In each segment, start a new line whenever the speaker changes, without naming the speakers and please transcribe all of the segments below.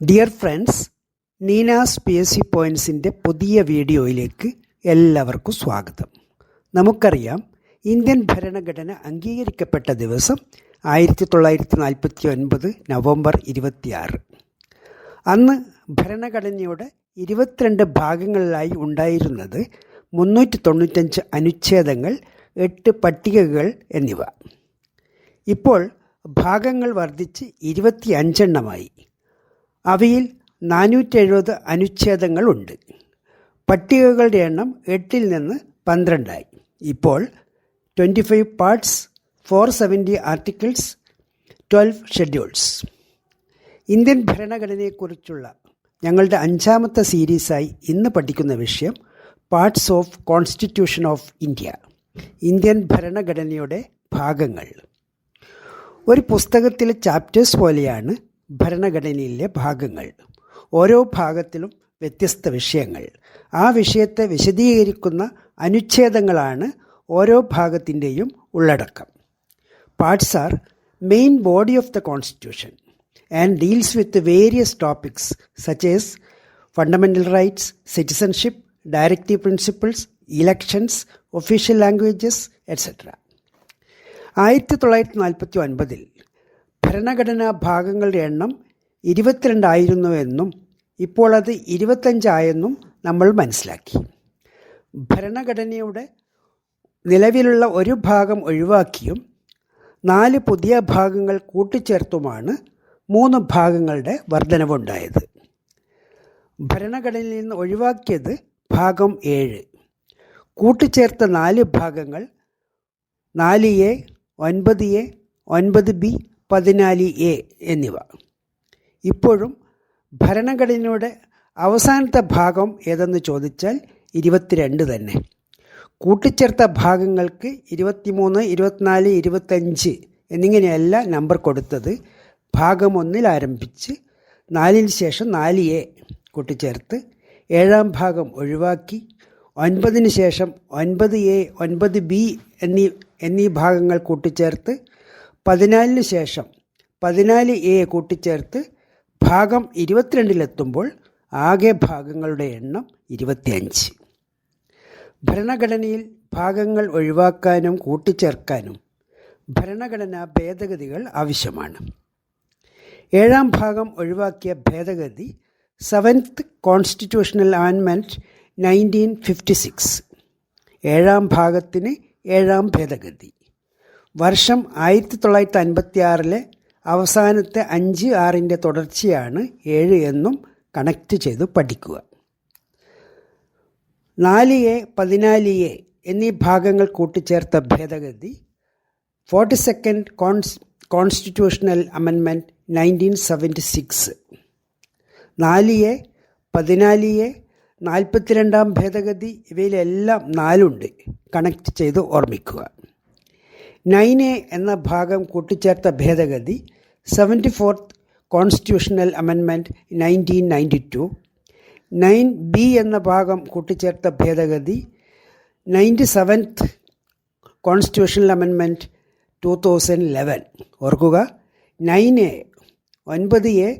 Dear friends Neenas P S C പോയിൻസിന്റെ പുതിയ വീഡിയോയിലേക്ക് എല്ലാവർക്കും സ്വാഗതം. നമുക്കറിയാം ഇന്ത്യൻ ഭരണഘടന അംഗീകരിക്കപ്പെട്ട ദിവസം ആയിരത്തി തൊള്ളായിരത്തി നാൽപ്പത്തി ഒൻപത് നവംബർ ഇരുപത്തിയാറ്. അന്ന് ഭരണഘടനയുടെ ഇരുപത്തിരണ്ട് ഭാഗങ്ങളിലായി ഉണ്ടായിരുന്നത് മുന്നൂറ്റി തൊണ്ണൂറ്റഞ്ച് അനുച്ഛേദങ്ങൾ എട്ട് പട്ടികകൾ എന്നിവ. ഇപ്പോൾ ഭാഗങ്ങൾ വർദ്ധിച്ച് ഇരുപത്തി അഞ്ചെണ്ണമായി അവയിൽ നാനൂറ്റി എഴുപത് അനുച്ഛേദങ്ങളുണ്ട്. പട്ടികകളുടെ എണ്ണം എട്ടിൽ നിന്ന് പന്ത്രണ്ടായി. ഇപ്പോൾ twenty five parts four seventy articles twelve schedules. Indian ഭരണഘടനയെക്കുറിച്ചുള്ള ഞങ്ങളുടെ അഞ്ചാമത്തെ സീരീസായി ഇന്ന് പഠിക്കുന്ന വിഷയം parts of constitution of India Indian ഭരണഘടനയുടെ ഭാഗങ്ങൾ. ഒരു പുസ്തകത്തിലെ ചാപ്റ്റേഴ്സ് പോലെയാണ് ഭരണഘടനയിലെ ഭാഗങ്ങൾ. ഓരോ ഭാഗത്തിലും വ്യത്യസ്ത വിഷയങ്ങൾ. ആ വിഷയത്തെ വിശദീകരിക്കുന്ന അനുച്ഛേദങ്ങളാണ് ഓരോ ഭാഗത്തിന്റെയും ഉള്ളടക്കം. Parts are main body of the constitution and deals with various topics such as fundamental rights citizenship directive principles elections official languages etcetera ആയിരത്തി തൊള്ളായിരത്തി നാൽപ്പത്തി ഒൻപതിൽ ഭരണഘടനാ ഭാഗങ്ങളുടെ എണ്ണം ഇരുപത്തിരണ്ടായിരുന്നുവെന്നും ഇപ്പോൾ അത് ഇരുപത്തഞ്ചായെന്നും നമ്മൾ മനസ്സിലാക്കി. ഭരണഘടനയുടെ നിലവിലുള്ള ഒരു ഭാഗം ഒഴിവാക്കിയും നാല് പുതിയ ഭാഗങ്ങൾ കൂട്ടിച്ചേർത്തുമാണ് മൂന്ന് ഭാഗങ്ങളുടെ വർധനവുണ്ടായത്. ഭരണഘടനയിൽ നിന്ന് ഒഴിവാക്കിയത് ഭാഗം ഏഴ്. കൂട്ടിച്ചേർത്ത നാല് ഭാഗങ്ങൾ നാല് എ ഒൻപത് എ ഒൻപത് ബി പതിനാല് എ എന്നിവ. ഇപ്പോഴും ഭരണഘടനയുടെ അവസാനത്തെ ഭാഗം ഏതെന്ന് ചോദിച്ചാൽ ഇരുപത്തിരണ്ട് തന്നെ. കൂട്ടിച്ചേർത്ത ഭാഗങ്ങൾക്ക് ഇരുപത്തിമൂന്ന് ഇരുപത്തിനാല് ഇരുപത്തഞ്ച് എന്നിങ്ങനെയല്ല നമ്പർ കൊടുത്തത്. ഭാഗം ഒന്നിൽ ആരംഭിച്ച് നാലിന് ശേഷം നാല് എ കൂട്ടിച്ചേർത്ത് ഏഴാം ഭാഗം ഒഴിവാക്കി ഒൻപതിന് ശേഷം ഒൻപത് എ ഒൻപത് ബി എന്നീ എന്നീ ഭാഗങ്ങൾ കൂട്ടിച്ചേർത്ത് പതിനാലിന് ശേഷം പതിനാല് എ കൂട്ടിച്ചേർത്ത് ഭാഗം ഇരുപത്തിരണ്ടിലെത്തുമ്പോൾ ആകെ ഭാഗങ്ങളുടെ എണ്ണം ഇരുപത്തിയഞ്ച്. ഭരണഘടനയിൽ ഭാഗങ്ങൾ ഒഴിവാക്കാനും കൂട്ടിച്ചേർക്കാനും ഭരണഘടനാ ഭേദഗതികൾ ആവശ്യമാണ്. ഏഴാം ഭാഗം ഒഴിവാക്കിയ ഭേദഗതി സെവൻത്ത് കോൺസ്റ്റിറ്റ്യൂഷണൽ ആൻമെന്റ് നയന്റീൻ ഫിഫ്റ്റി സിക്സ്. ഏഴാം ഭാഗത്തിന് ഏഴാം ഭേദഗതി. വർഷം ആയിരത്തി തൊള്ളായിരത്തി അൻപത്തി ആറിലെ അവസാനത്തെ അഞ്ച് ആറിന്റെ തുടർച്ചയാണ് ഏഴ് എന്നും കണക്റ്റ് ചെയ്ത് പഠിക്കുക. നാല് എ പതിനാല് എ എന്നീ ഭാഗങ്ങൾ കൂട്ടിച്ചേർത്ത ഭേദഗതി ഫോർട്ടി സെക്കൻഡ് കോൺസ് കോൺസ്റ്റിറ്റ്യൂഷണൽ അമെൻമെന്റ് നയന്റീൻ സെവന്റി സിക്സ്. നാല് എ പതിനാല് എ നാൽപ്പത്തിരണ്ടാം ഭേദഗതി ഇവയിലെല്ലാം നാലുണ്ട്. കണക്ട് ചെയ്ത് ഓർമ്മിക്കുക. നയൻ എ എന്ന ഭാഗം കൂട്ടിച്ചേർത്ത ഭേദഗതി seventy fourth constitutional അമെൻമെന്റ് nineteen ninety two. Nine B എന്ന ഭാഗം കൂട്ടിച്ചേർത്ത ഭേദഗതി നയന്റി സെവൻത്ത് കോൺസ്റ്റിറ്റ്യൂഷണൽ അമെൻമെന്റ് ടു തൗസൻഡ് ലെവൻ ഓർക്കുക നയൻ എ ഒൻപത് എ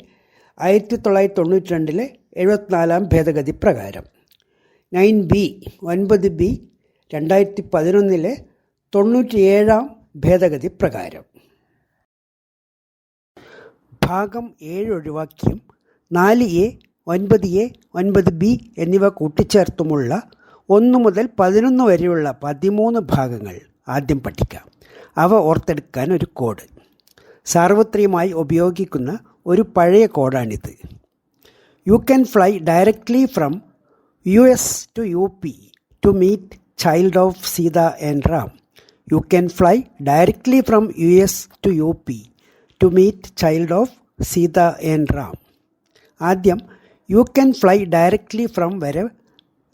ആയിരത്തി തൊള്ളായിരത്തി തൊണ്ണൂറ്റി രണ്ടിലെ എഴുപത്തിനാലാം ഭേദഗതി പ്രകാരം. നയൻ ബി ഒൻപത് ബി രണ്ടായിരത്തി പതിനൊന്നിലെ തൊണ്ണൂറ്റിയേഴാം ഭേദഗതി പ്രകാരം. ഭാഗം ഏഴ് ഒഴിവാക്കിയും നാല് എ ഒൻപത് എ ഒൻപത് ബി എന്നിവ കൂട്ടിച്ചേർത്തുമുള്ള ഒന്ന് മുതൽ പതിനൊന്ന് വരെയുള്ള പതിമൂന്ന് ഭാഗങ്ങൾ ആദ്യം പഠിക്കാം. അവ ഓർത്തെടുക്കാൻ ഒരു കോഡ്. സാർവത്രികമായി ഉപയോഗിക്കുന്ന ഒരു പഴയ കോഡാണിത്. You can fly directly from U S to U P to meet child of Sita and Ram you can fly directly from U S to U P to meet child of Sita and Ram ആദ്യം you can fly directly from വരെ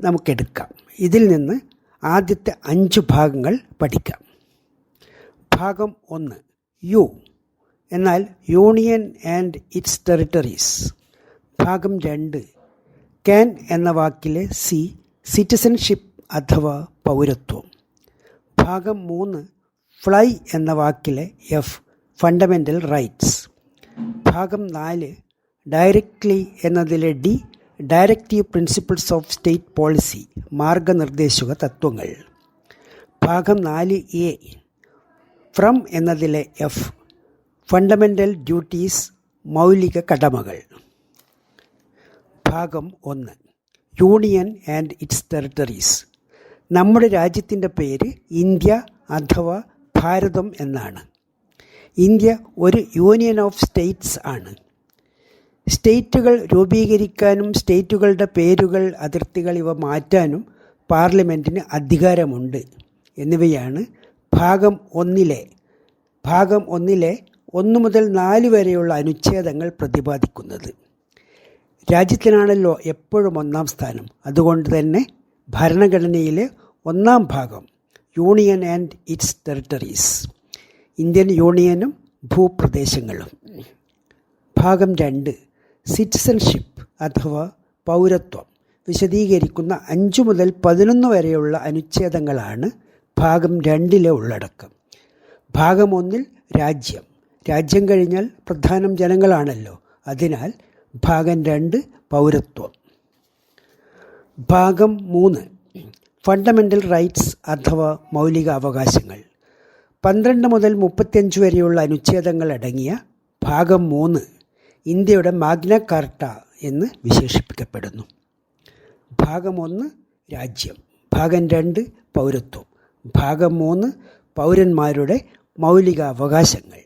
നമുക്കെടുക്കാം. ഇതിൽ നിന്ന് ആദ്യത്തെ അഞ്ച് ഭാഗങ്ങൾ പഠിക്കാം. ഭാഗം ഒന്ന് യു എന്നാൽ യൂണിയൻ ആൻഡ് ഇറ്റ്സ് ടെറിട്ടറീസ് ഭാഗം രണ്ട് ക്യാൻ എന്ന വാക്കിലെ സി സിറ്റിസൺഷിപ്പ് അഥവാ പൗരത്വം. ഭാഗം മൂന്ന് ഫ്ലൈ എന്ന വാക്കിലെ എഫ് ഫണ്ടമെന്റൽ റൈറ്റ്സ്. ഭാഗം നാല് ഡയറക്ട്ലി എന്നതിലെ D directive principles of state policy മാർഗനിർദ്ദേശക തത്വങ്ങൾ. ഭാഗം നാല് എ ഫ്രം എന്നതിലെ എഫ് ഫണ്ടമെന്റൽ ഡ്യൂട്ടീസ് മൗലിക കടമകൾ. ഭാഗം ഒന്ന് യൂണിയൻ ആൻഡ് ഇറ്റ്സ് ടെറിട്ടറീസ്. നമ്മുടെ രാജ്യത്തിന്റെ പേര് ഇന്ത്യ അഥവാ ഭാരതം എന്നാണ്. ഇന്ത്യ ഒരു യൂണിയൻ ഓഫ് സ്റ്റേറ്റ്സ് ആണ്. സ്റ്റേറ്റുകൾ രൂപീകരിക്കാനും സ്റ്റേറ്റുകളുടെ പേരുകൾ അതിർത്തികൾ ഇവ മാറ്റാനും പാർലമെന്റിന് അധികാരമുണ്ട്. എന്നിവയാണ് ഭാഗം ഒന്നിലെ ഭാഗം ഒന്നിലെ ഒന്ന് മുതൽ നാല് വരെയുള്ള അനുച്ഛേദങ്ങൾ പ്രതിപാദിക്കുന്നത്. രാജ്യത്തിനാണല്ലോ എപ്പോഴും ഒന്നാം സ്ഥാനം. അതുകൊണ്ട് തന്നെ ഭരണഘടനയിലെ ഒന്നാം ഭാഗം union and its territories Indian യൂണിയനും ഭൂപ്രദേശങ്ങളും. ഭാഗം രണ്ട് സിറ്റിസൺഷിപ്പ് അഥവാ പൗരത്വം. വിശദീകരിക്കുന്ന അഞ്ചു മുതൽ പതിനൊന്ന് വരെയുള്ള അനുച്ഛേദങ്ങളാണ് ഭാഗം രണ്ടിലെ ഉള്ളടക്കം. ഭാഗം ഒന്നിൽ രാജ്യം. രാജ്യം കഴിഞ്ഞാൽ പ്രധാനം ജനങ്ങളാണല്ലോ. അതിനാൽ ഭാഗം രണ്ട് പൗരത്വം. ഭാഗം മൂന്ന്. ഫണ്ടമെന്റൽ റൈറ്റ്സ് അഥവാ മൗലിക അവകാശങ്ങൾ. പന്ത്രണ്ട് മുതൽ മുപ്പത്തിയഞ്ച് വരെയുള്ള അനുച്ഛേദങ്ങൾ അടങ്ങിയ ഭാഗം മൂന്ന് ഇന്ത്യയുടെ മാഗ്ന കാർട്ട എന്ന് വിശേഷിപ്പിക്കപ്പെടുന്നു. ഭാഗം ഒന്ന് രാജ്യം. ഭാഗം രണ്ട് പൗരത്വം. ഭാഗം മൂന്ന് പൗരന്മാരുടെ മൗലിക അവകാശങ്ങൾ.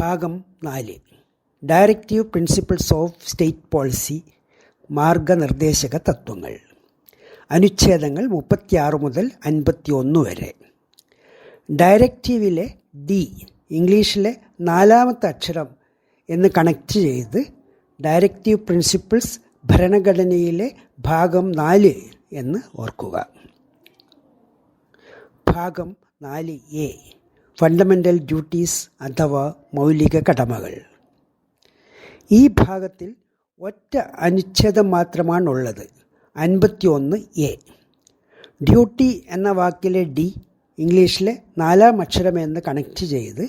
ഭാഗം നാല്. Directive principles of state policy മാർഗനിർദ്ദേശക തത്വങ്ങൾ. അനുച്ഛേദങ്ങൾ മുപ്പത്തിയാറ് മുതൽ അൻപത്തി ഒന്ന് വരെ. ഡയറക്റ്റീവിലെ ഡി ഇംഗ്ലീഷിലെ നാലാമത്തെ അക്ഷരം എന്ന് കണക്ട് ചെയ്ത് ഡയറക്റ്റീവ് പ്രിൻസിപ്പിൾസ് ഭരണഘടനയിലെ ഭാഗം നാല് എന്ന് ഓർക്കുക. ഭാഗം നാല് എ. ഫണ്ടമെന്റൽ ഡ്യൂട്ടീസ് അഥവാ മൗലിക കടമകൾ. ഈ ഭാഗത്തിൽ ഒറ്റ അനുച്ഛേദം മാത്രമാണുള്ളത്. അൻപത്തിയൊന്ന് എ. ഡ്യൂട്ടി എന്ന വാക്കിലെ ഡി ഇംഗ്ലീഷിലെ നാലാം അക്ഷരം എന്ന് കണക്ട് ചെയ്ത്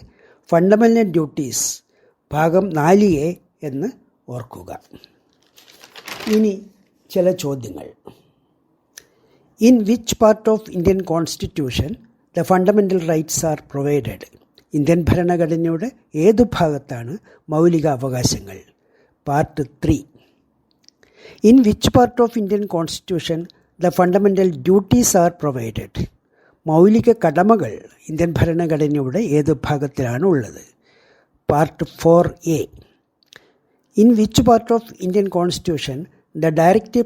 ഫണ്ടമെന്റൽ ഡ്യൂട്ടീസ് ഭാഗം നാല് എ എന്ന് ഓർക്കുക. ഇനി ചില ചോദ്യങ്ങൾ. In which part of Indian constitution the fundamental rights are provided Indian ഭരണഘടനയുടെ ഏതു ഭാഗത്താണ് മൗലിക അവകാശങ്ങൾ part three in which part of Indian constitution the fundamental duties are provided മൗലിക കടമകൾ ഇന്ത്യൻ ഭരണഘടനയുടെ ഏത് ഭാഗത്തിലാണ് ഉള്ളത്? Part four A in which part of Indian constitution the directive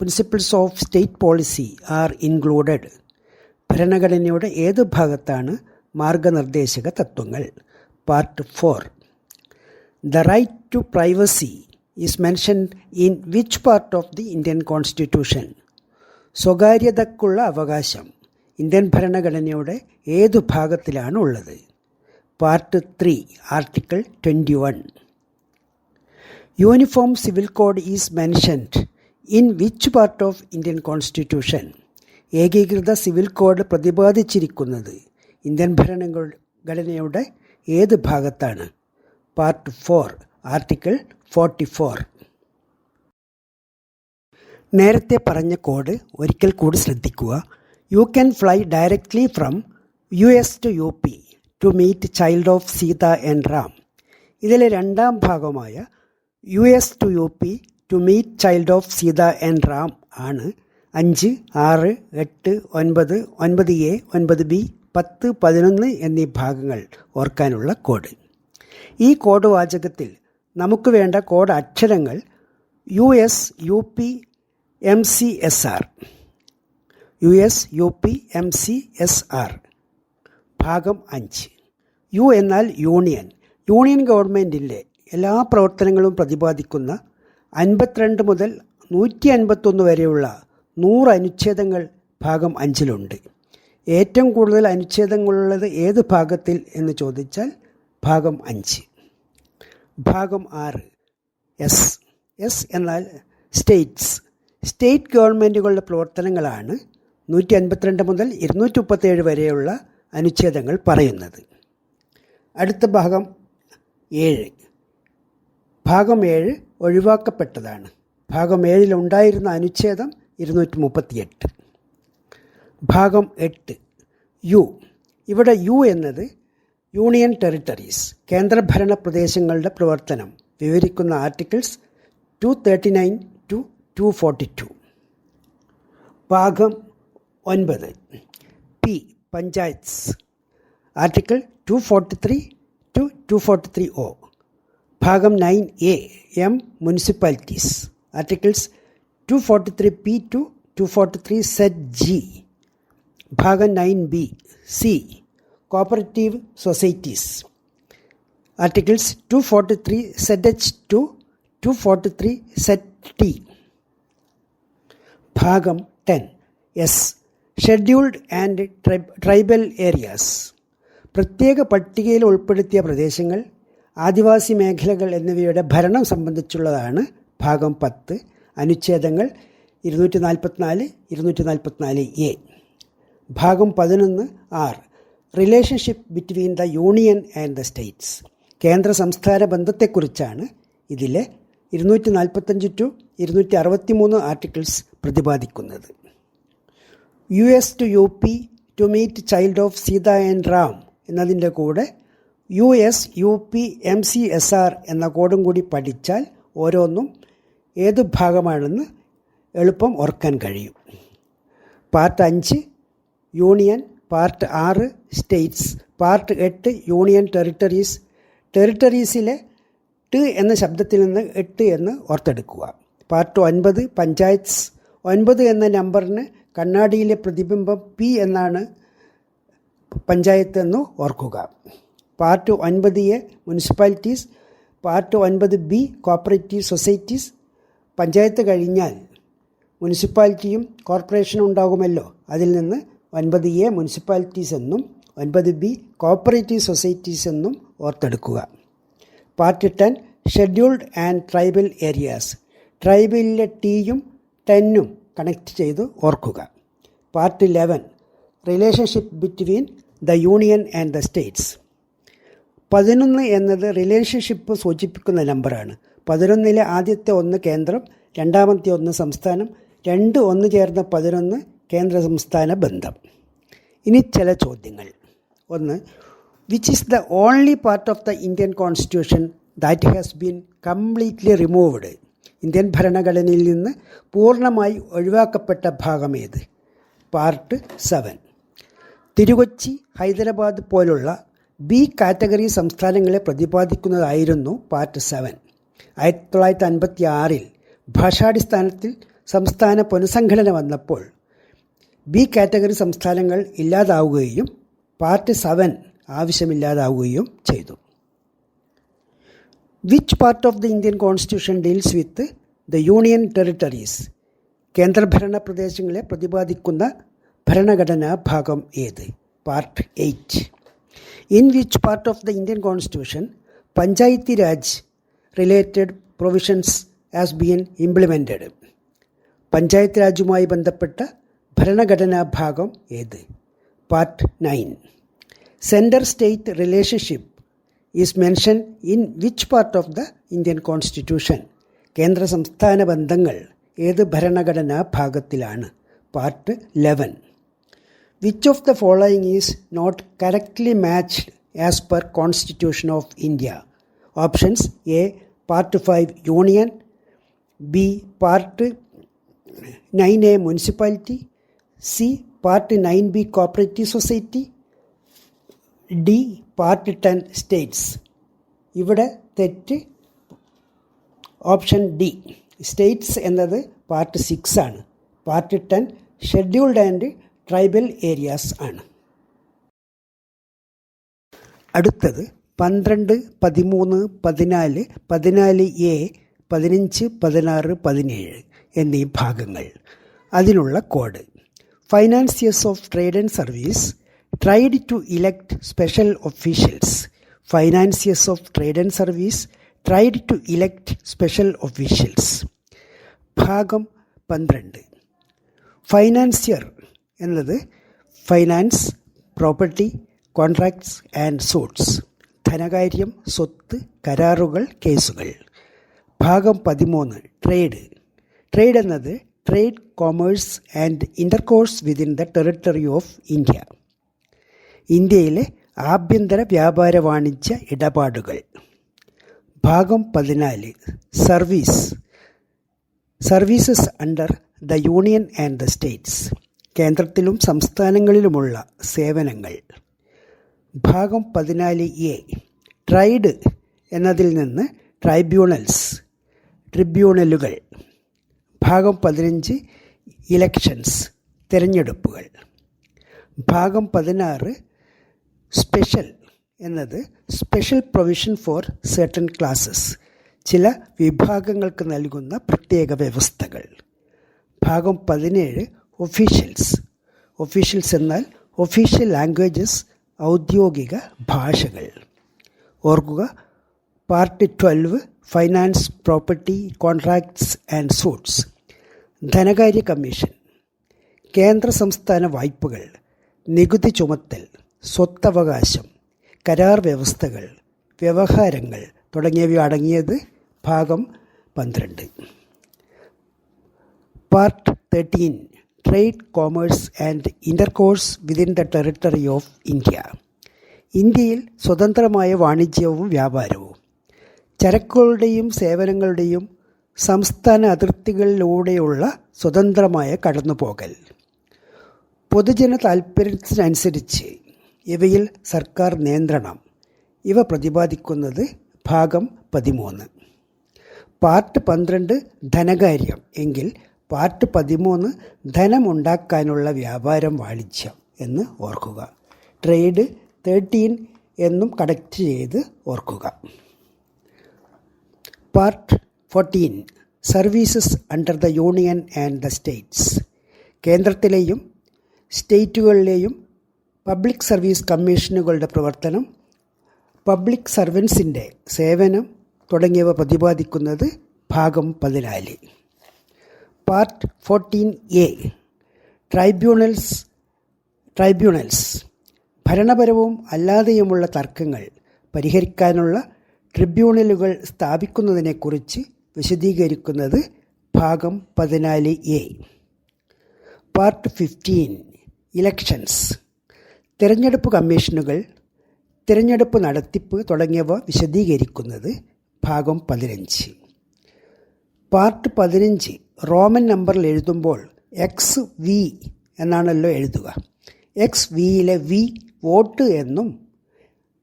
principles of state policy are included ഭരണഘടനയുടെ ഏത് ഭാഗത്താണ് മാർഗനിർദ്ദേശക തത്വങ്ങൾ? Part four the right to privacy is mentioned in which part of the Indian constitution സ്വകാര്യതക്കുള്ള അവകാശം Indian ഭരണഘടനയുടെ ഏതു ഭാഗത്തിലാണ് ഉള്ളത്? Part three article twenty one uniform civil code is mentioned in which part of Indian constitution ഏകീകൃത civil code പ്രതിപാദിച്ചിരിക്കുന്നത് Indian ഭരണഘടനയുടെ ഏത് ഭാഗത്താണ്? Part four article forty four. നേരത്തെ പറഞ്ഞ കോഡ് ഒരിക്കൽ കൂടി ശ്രദ്ധിക്കുക. You can fly directly from U S to U P to meet child of Sita and Ram ഇതിലെ രണ്ടാം ഭാഗമായ U S to U P to meet child of Sita and Ram ആണ് അഞ്ച് ആറ് എട്ട് ഒൻപത് ഒൻപത് എ ഒൻപത് ബി പത്ത് പതിനൊന്ന് എന്നീ ഭാഗങ്ങൾ ഓർക്കാനുള്ള കോഡ്. ഈ കോഡ് വാചകത്തിൽ നമുക്ക് വേണ്ട കോഡ് അക്ഷരങ്ങൾ U S U P M C S R U S U P M C S R ഭാഗം അഞ്ച്. യു എന്നാൽ യൂണിയൻ. യൂണിയൻ ഗവൺമെന്റിന്റെ എല്ലാ പ്രവർത്തനങ്ങളും പ്രതിപാദിക്കുന്ന അൻപത്തിരണ്ട് മുതൽ നൂറ്റി അൻപത്തൊന്ന് വരെയുള്ള നൂറ് അനുച്ഛേദങ്ങൾ ഭാഗം അഞ്ചിലുണ്ട്. ഏറ്റവും കൂടുതൽ അനുച്ഛേദങ്ങളുള്ളത് ഏത് ഭാഗത്തിൽ എന്ന് ചോദിച്ചാൽ ഭാഗം അഞ്ച്. ഭാഗം ആറ്. എസ് എസ് എന്നാൽ സ്റ്റേറ്റ്സ് സ്റ്റേറ്റ് ഗവൺമെന്റുകളുടെ പ്രവർത്തനങ്ങളാണ് നൂറ്റി അൻപത്തിരണ്ട് മുതൽ ഇരുന്നൂറ്റി മുപ്പത്തേഴ് വരെയുള്ള അനുച്ഛേദങ്ങൾ പറയുന്നത്. അടുത്ത ഭാഗം ഏഴ്. ഭാഗം ഏഴ് ഒഴിവാക്കപ്പെട്ടതാണ്. ഭാഗം ഏഴിലുണ്ടായിരുന്ന അനുച്ഛേദം ഇരുന്നൂറ്റി മുപ്പത്തിയെട്ട് ഭാഗം എട്ട്. യു ഇവിടെ യു എന്നത് യൂണിയൻ ടെറിട്ടറീസ് കേന്ദ്രഭരണ പ്രദേശങ്ങളുടെ പ്രവർത്തനം വിവരിക്കുന്ന articles two thirty nine to two forty two ഭാഗം ഒൻപത്. P panchayats. Article two forty three to two forty three O ഭാഗം nine A M municipalities. Articles two forty three P to two forty three Z G. ഭാഗം nine B C. H to two forty three Z T ഭാഗം ten S scheduled and tribal areas പ്രത്യേക പട്ടികയിൽ ഉൾപ്പെടുത്തിയ പ്രദേശങ്ങൾ ആദിവാസി മേഖലകൾ എന്നിവയുടെ ഭരണം സംബന്ധിച്ചുള്ളതാണ് ഭാഗം പത്ത്. അനുച്ഛേദങ്ങൾ ഇരുന്നൂറ്റി നാൽപ്പത്തിനാല് ഇരുന്നൂറ്റി നാൽപ്പത്തിനാല് എ. ഭാഗം പതിനൊന്ന് R. Relationship between the union and the states കേന്ദ്ര സംസ്ഥാന ബന്ധത്തെക്കുറിച്ചാണ് ഇതിലെ ഇരുന്നൂറ്റി നാൽപ്പത്തഞ്ച് ടു ഇരുന്നൂറ്റി അറുപത്തി മൂന്ന് ആർട്ടിക്കിൾസ് പ്രതിപാദിക്കുന്നത്. U S to U P to meet child of Sita and Ram എന്നതിന്റെ കൂടെ U S U P M C S R എന്ന കോഡും കൂടി പഠിച്ചാൽ ഓരോന്നും ഏത് ഭാഗമാണെന്ന് എളുപ്പം ഓർക്കാൻ കഴിയും. പാർട്ട് അഞ്ച് യൂണിയൻ പാർട്ട് ആറ് സ്റ്റേറ്റ്സ്. പാർട്ട് എട്ട് യൂണിയൻ ടെറിട്ടറീസ്. ടെറിട്ടറീസിലെ ട് എന്ന ശബ്ദത്തിൽ നിന്ന് എട്ട് എന്ന് ഓർത്തെടുക്കുക. പാർട്ട് ഒൻപത് പഞ്ചായത്ത്സ്. ഒൻപത് എന്ന നമ്പറിന് കണ്ണാടിയിലെ പ്രതിബിംബം പി എന്നാണ് പഞ്ചായത്ത് എന്ന് ഓർക്കുക. പാർട്ട് ഒൻപത് എ മുനിസിപ്പാലിറ്റീസ്. പാർട്ട് ഒൻപത് ബി കോപ്പറേറ്റീവ് സൊസൈറ്റീസ്. പഞ്ചായത്ത് കഴിഞ്ഞാൽ മുനിസിപ്പാലിറ്റിയും കോർപ്പറേഷനും ഉണ്ടാകുമല്ലോ. അതിൽ നിന്ന് ഒൻപത് എ മുനിസിപ്പാലിറ്റീസ് എന്നും ഒൻപത് ബി കോപ്പറേറ്റീവ് സൊസൈറ്റീസ് എന്നും ഓർത്തെടുക്കുക. Part ten scheduled and tribal areas. ട്രൈബലിലെ ടീയും ടെന്നും കണക്ട് ചെയ്ത് ഓർക്കുക. Part eleven relationship between the union and the states. പതിനൊന്ന് എന്നത് റിലേഷൻഷിപ്പ് സൂചിപ്പിക്കുന്ന നമ്പറാണ്. പതിനൊന്നിലെ ആദ്യത്തെ ഒന്ന് കേന്ദ്രം രണ്ടാമത്തെ ഒന്ന് സംസ്ഥാനം രണ്ട് ഒന്ന് ചേർന്ന പതിനൊന്ന് കേന്ദ്ര സംസ്ഥാന ബന്ധം. ഇനി ചില ചോദ്യങ്ങൾ. ഒന്ന് which is the only part of the Indian constitution that has been completely removed Indian ഭരണഘടനയിൽ നിന്ന് പൂർണമായി ഒഴിവാക്കപ്പെട്ട ഭാഗമേത് പാർട്ട് സെവൻ തിരുകൊച്ചി ഹൈദരാബാദ് പോലുള്ള ബി കാറ്റഗറി സംസ്ഥാനങ്ങളെ പ്രതിപാദിക്കുന്നതായിരുന്നു പാർട്ട് സെവൻ ആയിരത്തി തൊള്ളായിരത്തി അൻപത്തി ആറിൽ ഭാഷാടിസ്ഥാനത്തിൽ സംസ്ഥാന പുനഃസംഘടന വന്നപ്പോൾ ബി കാറ്റഗറി സംസ്ഥാനങ്ങൾ ഇല്ലാതാവുകയും പാർട്ട് സെവൻ ആവശ്യമില്ലാതാവുകയും ചെയ്തു. Which part of the Indian constitution deals with the union territories കേന്ദ്രഭരണ പ്രദേശങ്ങളെ പ്രതിപാദിക്കുന്ന ഭരണഘടനാ ഭാഗം ഏത്? Part eight in which part of the Indian constitution panchayati raj related provisions as been implemented panchayat രാജുമായി ബന്ധപ്പെട്ട ഭരണഘടനാ ഭാഗം ഏത്? Part nine centre state relationship is mention in which part of the Indian constitution കേന്ദ്ര സംസ്ഥാന ബന്ധങ്ങൾ ഏത് ഭരണഘടനാ ഭാഗത്തിലാണ്? Part eleven which of the following is not correctly matched as per constitution of India options A part five union B part nine A municipality C part nine B cooperative society D part ten states. ഇവിടെ തെറ്റ് option D. States എന്നത് part six ആണ്. Part ten scheduled and tribal areas ആണ്. അടുത്തത് പന്ത്രണ്ട് പതിമൂന്ന് പതിനാല് പതിനാല് എ പതിനഞ്ച് പതിനാറ് പതിനേഴ് എന്നീ ഭാഗങ്ങൾ. അതിനുള്ള code. Financiers of trade and service tried to elect special officials financiers of trade and service tried to elect special officials ഭാഗം പന്ത്രണ്ട്. ഫൈനാൻസിയർ എന്നത് finance property contracts and suits ധനകാര്യം സ്വത്ത് കരാറുകൾ കേസുകൾ. ഭാഗം പതിമൂന്ന് ട്രേഡ് ട്രേഡ് എന്നത് trade commerce and intercourse within the territory of India ഇന്ത്യയിലെ ആഭ്യന്തര വ്യാപാര വാണിജ്യ ഇടപാടുകൾ. ഭാഗം പതിനാല് service. Services under the union and the states കേന്ദ്രത്തിലും സംസ്ഥാനങ്ങളിലുമുള്ള സേവനങ്ങൾ. ഭാഗം പതിനാല് എ. ട്രൈഡ് എന്നതിൽ നിന്ന് ട്രൈബ്യൂണൽസ് ട്രിബ്യൂണലുകൾ. ഭാഗം പതിനഞ്ച് ഇലക്ഷൻസ് തിരഞ്ഞെടുപ്പുകൾ. ഭാഗം പതിനാറ് സ്പെഷ്യൽ എന്നത് special provision for certain classes ചില വിഭാഗങ്ങൾക്ക് നൽകുന്ന പ്രത്യേക വ്യവസ്ഥകൾ. ഭാഗം പതിനേഴ് ഒഫീഷ്യൽസ്. ഒഫീഷ്യൽസ് എന്നാൽ ഒഫീഷ്യൽ ലാംഗ്വേജസ് ഔദ്യോഗിക ഭാഷകൾ. ഓർക്കുക part twelve finance property contracts and suits. ധനകാര്യ കമ്മീഷൻ കേന്ദ്ര സംസ്ഥാന വായ്പകൾ നികുതി ചുമത്തൽ സ്വത്തവകാശം കരാർ വ്യവസ്ഥകൾ വ്യവഹാരങ്ങൾ തുടങ്ങിയവ അടങ്ങിയത് ഭാഗം പന്ത്രണ്ട്. Part thirteen trade commerce and intercourse within the territory of India. ഇന്ത്യയിൽ സ്വതന്ത്രമായ വാണിജ്യവും വ്യാപാരവും ചരക്കുകളുടെയും സേവനങ്ങളുടെയും സംസ്ഥാന അതിർത്തികളിലൂടെയുള്ള സ്വതന്ത്രമായ കടന്നുപോകൽ. പൊതുജന താൽപ്പര്യത്തിനനുസരിച്ച് ഇവയിൽ സർക്കാർ നിയന്ത്രണം. ഇവ പ്രതിപാദിക്കുന്നത് ഭാഗം പതിമൂന്ന്. പാർട്ട് പന്ത്രണ്ട് ധനകാര്യം എങ്കിൽ പാർട്ട് പതിമൂന്ന് ധനമുണ്ടാക്കാനുള്ള വ്യാപാരം വാണിജ്യം എന്ന് ഓർക്കുക. ട്രേഡ് തേർട്ടീൻ എന്നും കണക്ട് ചെയ്ത് ഓർക്കുക. Part fourteen services under the union and the states കേന്ദ്രത്തിലെയും സ്റ്റേറ്റുകളിലെയും പബ്ലിക് സർവീസ് കമ്മീഷനുകളുടെ പ്രവർത്തനം പബ്ലിക് സർവൻസിന്റെ സേവനം തുടങ്ങിയവ പ്രതിപാദിക്കുന്നത് ഭാഗം പതിനാല്. Part fourteen A tribunals tribunals ഭരണപരവും അല്ലാതെയുമുള്ള തർക്കങ്ങൾ പരിഹരിക്കാനുള്ള ട്രിബ്യൂണലുകൾ സ്ഥാപിക്കുന്നതിനെക്കുറിച്ച് വിശദീകരിക്കുന്നത് ഭാഗം പതിനാല് എ. Part fifteen elections. തിരഞ്ഞെടുപ്പ് കമ്മീഷനുകൾ തിരഞ്ഞെടുപ്പ് നടത്തിപ്പ് തുടങ്ങിയവ വിശദീകരിക്കുന്നത് ഭാഗം പതിനഞ്ച്. പാർട്ട് പതിനഞ്ച് റോമൻ നമ്പറിൽ എഴുതുമ്പോൾ എക്സ് വി എന്നാണല്ലോ എഴുതുക. എക്സ് വിയിലെ വി വോട്ട് എന്നും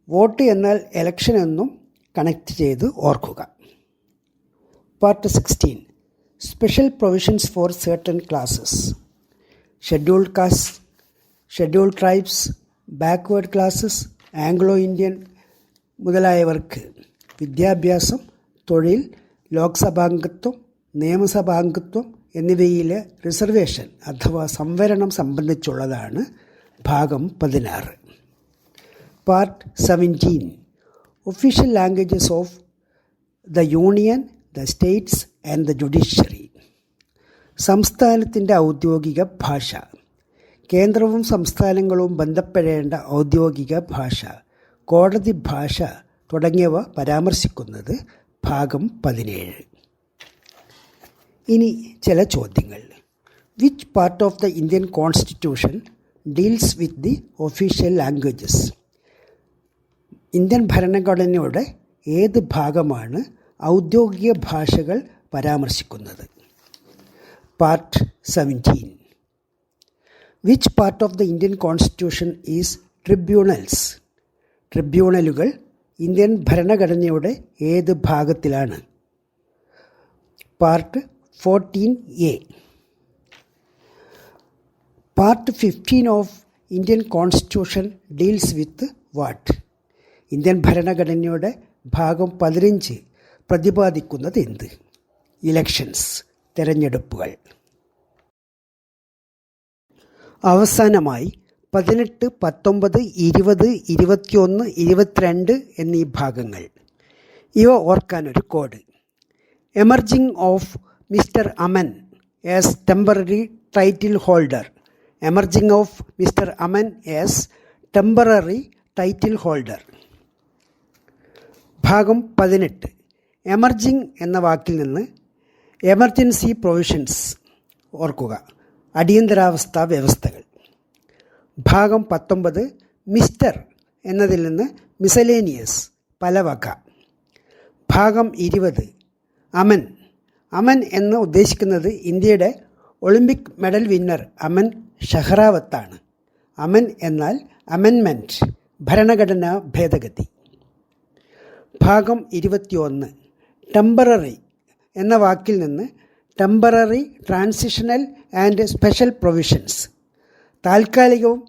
വോട്ട് എന്നാൽ എലക്ഷൻ എന്നും കണക്ട് ചെയ്ത് ഓർക്കുക. Part sixteen special provisions for certain classes scheduled caste scheduled tribes backward classes Anglo Indian മുതലായവർക്ക് വിദ്യാഭ്യാസം തൊഴിൽ ലോക്സഭാംഗത്വം നിയമസഭാംഗത്വം എന്നിവയിലെ റിസർവേഷൻ അഥവാ സംവരണം സംബന്ധിച്ചുള്ളതാണ് ഭാഗം പതിനാറ്. Part seventeen official languages of the union the states and the judiciary സംസ്ഥാനത്തിന്റെ ഔദ്യോഗിക ഭാഷ. കേന്ദ്രവും സംസ്ഥാനങ്ങളും ബന്ധപ്പെടേണ്ട ഔദ്യോഗിക ഭാഷ കോടതി ഭാഷ തുടങ്ങിയവ പരാമർശിക്കുന്നത് ഭാഗം പതിനേഴ്. ഇനി ചില ചോദ്യങ്ങൾ. Which part of the Indian constitution deals with the official languages Indian ഭരണഘടനയുടെ ഏത് ഭാഗമാണ് ഔദ്യോഗിക ഭാഷകൾ പരാമർശിക്കുന്നത്. Part seventeen which part of the Indian constitution is tribunals ട്രിബ്യൂണലുകൾ Indian ഭരണഘടനയുടെ ഏത് ഭാഗത്തിലാണ്? Part fourteen A part fifteen of Indian constitution deals with what Indian ഭരണഘടനയുടെ ഭാഗം പതിനഞ്ച്. പ്രതിപാദിക്കുന്നത് എന്ത്? ഇലക്ഷൻസ് തെരഞ്ഞെടുപ്പുകൾ. അവസാനമായി പതിനെട്ട് പത്തൊമ്പത് ഇരുപത് ഇരുപത്തിയൊന്ന് ഇരുപത്തിരണ്ട് എന്നീ ഭാഗങ്ങൾ. ഇവ ഓർക്കാനൊരു code. Emerging of mister Aman as temporary title holder emerging of mister Aman as temporary title holder ഭാഗം പതിനെട്ട്. എമർജിങ് എന്ന വാക്കിൽ നിന്ന് എമർജൻസി പ്രൊവിഷൻസ് ഓർക്കുക. അടിയന്തരാവസ്ഥ വ്യവസ്ഥകൾ. ഭാഗം പത്തൊമ്പത് മിസ്റ്റർ എന്നതിൽ നിന്ന് മിസലേനിയസ് പലവക ഭാഗം ഇരുപത് അമൻ. അമൻ എന്ന് ഉദ്ദേശിക്കുന്നത് ഇന്ത്യയുടെ ഒളിമ്പിക് മെഡൽ വിന്നർ അമൻ ഷഹ്റാവത്താണ്. അമൻ എന്നാൽ അമെൻമെന്റ് ഭരണഘടനാ ഭേദഗതി. ഭാഗം ഇരുപത്തിയൊന്ന് ടെമ്പററി എന്ന വാക്കിൽ നിന്ന് temporary transitional and special provisions താൽക്കാലികവും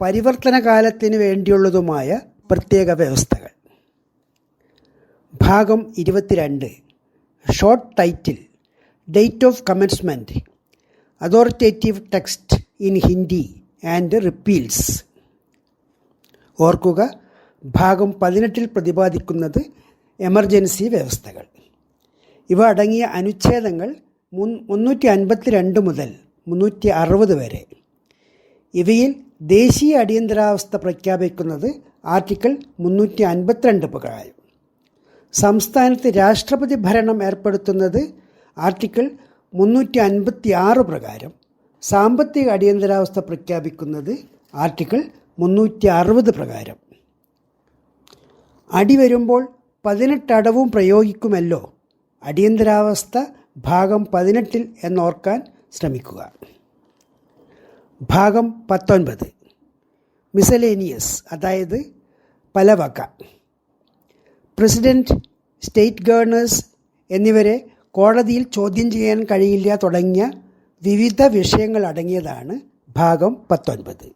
പരിവർത്തന കാലത്തിന് വേണ്ടിയുള്ളതുമായ പ്രത്യേക വ്യവസ്ഥകൾ. ഭാഗം ഇരുപത്തിരണ്ട്. Short title date of commencement authoritative text in Hindi and repeals ഓർക്കുക ഭാഗം പതിനെട്ടിൽ പ്രതിപാദിക്കുന്നത് എമർജൻസി വ്യവസ്ഥകൾ. ഇവ അടങ്ങിയ അനുച്ഛേദങ്ങൾ മുൻ മുന്നൂറ്റി അൻപത്തി രണ്ട് മുതൽ മുന്നൂറ്റി അറുപത് വരെ. ഇവയിൽ ദേശീയ അടിയന്തരാവസ്ഥ പ്രഖ്യാപിക്കുന്നത് ആർട്ടിക്കിൾ മുന്നൂറ്റി അൻപത്തിരണ്ട് പ്രകാരം. സംസ്ഥാനത്ത് രാഷ്ട്രപതി ഭരണം ഏർപ്പെടുത്തുന്നത് ആർട്ടിക്കിൾ മുന്നൂറ്റി അൻപത്തി ആറ് പ്രകാരം. സാമ്പത്തിക അടിയന്തരാവസ്ഥ പ്രഖ്യാപിക്കുന്നത് ആർട്ടിക്കിൾ മുന്നൂറ്റി അറുപത് പ്രകാരം. അടി വരുമ്പോൾ പതിനെട്ടടവും പ്രയോഗിക്കുമല്ലോ അടിയന്തരാവസ്ഥ ഭാഗം പതിനെട്ടിൽ എന്നോർക്കാൻ ശ്രമിക്കുക. ഭാഗം പത്തൊൻപത്. മിസലേനിയസ് അതായത് പലവക പ്രസിഡന്റ് സ്റ്റേറ്റ് ഗവർണേഴ്സ് എന്നിവരെ കോടതിയിൽ ചോദ്യം ചെയ്യാൻ കഴിയില്ല തുടങ്ങിയ വിവിധ വിഷയങ്ങൾ അടങ്ങിയതാണ് ഭാഗം പത്തൊൻപത്.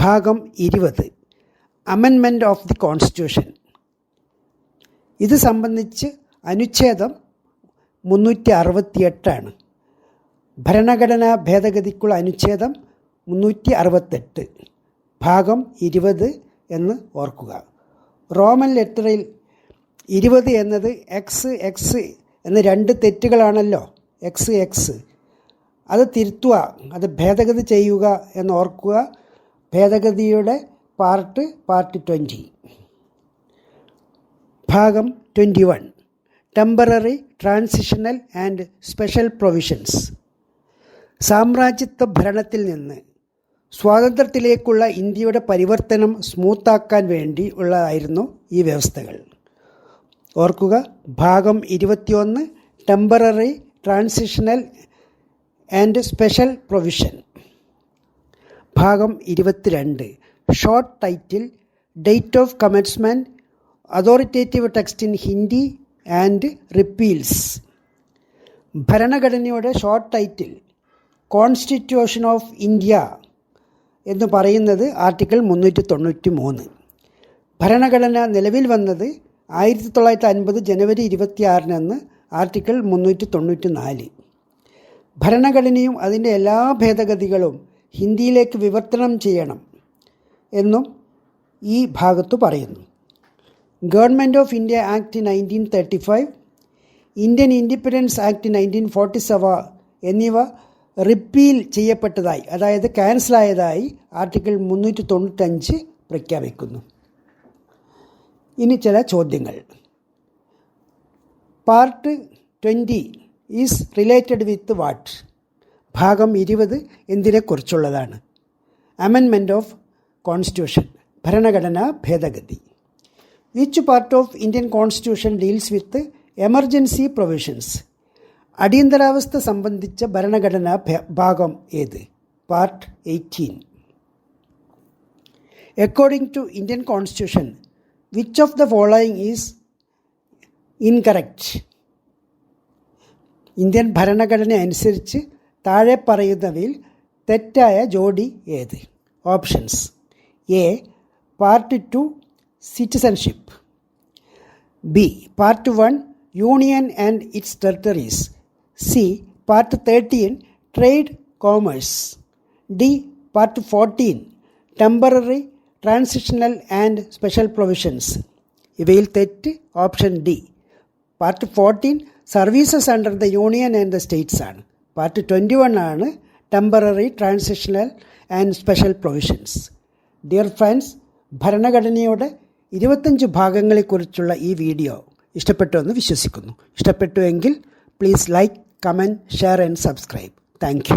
ഭാഗം ഇരുപത്. അമെൻമെന്റ് ഓഫ് ദി കോൺസ്റ്റിറ്റ്യൂഷൻ ഇത് സംബന്ധിച്ച് അനുച്ഛേദം മുന്നൂറ്റി അറുപത്തിയെട്ടാണ് ഭരണഘടനാ ഭേദഗതിക്കുള്ള അനുച്ഛേദം മുന്നൂറ്റി അറുപത്തെട്ട് ഭാഗം ഇരുപത് എന്ന് ഓർക്കുക. റോമൻ ലെറ്ററിൽ ഇരുപത് എന്നത് എക്സ് എക്സ് എന്ന രണ്ട് തെറ്റുകളാണല്ലോ. എക്സ് എക്സ് അത് തിരുത്തുക അത് ഭേദഗതി ചെയ്യുക എന്ന് ഓർക്കുക. ഭേദഗതിയുടെ പാർട്ട് പാർട്ട് ട്വന്റി ഭാഗം twenty one. Temporary transitional and special provisions സാമ്രാജ്യത്വ ഭരണത്തിൽ നിന്ന് സ്വാതന്ത്ര്യത്തിലേക്കുള്ള ഇന്ത്യയുടെ പരിവർത്തനം സ്മൂത്താക്കാൻ വേണ്ടി ഉള്ളതായിരുന്നു ഈ വ്യവസ്ഥകൾ. ഓർക്കുക ഭാഗം ഇരുപത്തിയൊന്ന് temporary transitional and special provision ഭാഗം ഇരുപത്തിരണ്ട് short title date of commencement authoritative text in Hindi and repeals. ഭരണഘടനയുടെ short title constitution of India എന്ന് പറയുന്നത് ആർട്ടിക്കിൾ മുന്നൂറ്റി തൊണ്ണൂറ്റി മൂന്ന് ഭരണഘടന നിലവിൽ വന്നത് ആയിരത്തി തൊള്ളായിരത്തി അൻപത് ജനുവരി ഇരുപത്തിയാറിനെന്ന് ആർട്ടിക്കിൾ മുന്നൂറ്റി തൊണ്ണൂറ്റി നാല് ഭരണഘടനയും അതിന്റെ എല്ലാ ഭേദഗതികളും ഹിന്ദിയിലേക്ക് വിവർത്തനം ചെയ്യണം എന്നും ഈ ഭാഗത്തു പറയുന്നു. Government of India Act nineteen thirty five Indian Independence Act nineteen forty seven എന്നിവ റിപ്പീൽ ചെയ്യപ്പെട്ടതായി അതായത് ക്യാൻസലായതായി ആർട്ടിക്കിൾ മുന്നൂറ്റി തൊണ്ണൂറ്റഞ്ച് പ്രഖ്യാപിക്കുന്നു. ഇനി ചില ചോദ്യങ്ങൾ. Part twenty is related with what ഭാഗം ഇരുപത് എന്തിനെക്കുറിച്ചുള്ളതാണ്. അമെൻമെന്റ് ഓഫ് കോൺസ്റ്റിറ്റ്യൂഷൻ ഭരണഘടനാ ഭേദഗതി. Which part of Indian constitution deals with emergency provisions അടിയന്തരാവസ്ഥ സംബന്ധിച്ച ഭരണഘടനാ ഭാഗം ഏത്? Part eighteen according to Indian constitution which of the following is incorrect Indian ഭരണഘടന അനുസരിച്ച് താഴെ പറയുന്നവയിൽ തെറ്റായ ജോഡി ഏത്? Options A part two citizenship B part one union and its territories C part thirteen trade commerce D part fourteen temporary transitional and special provisions ഇവയിൽ തെറ്റ് option D part fourteen services under the union and the states ആണ്. Part twenty one ആണ് temporary transitional and special provisions dear friends ഭരണഘടനയുടെ ഇരുപത്തഞ്ച് ഭാഗങ്ങളെക്കുറിച്ചുള്ള ഈ video ഇഷ്ടപ്പെട്ടു എന്ന് വിശ്വസിക്കുന്നു. ഇഷ്ടപ്പെട്ടു എങ്കിൽ please like comment share and subscribe thank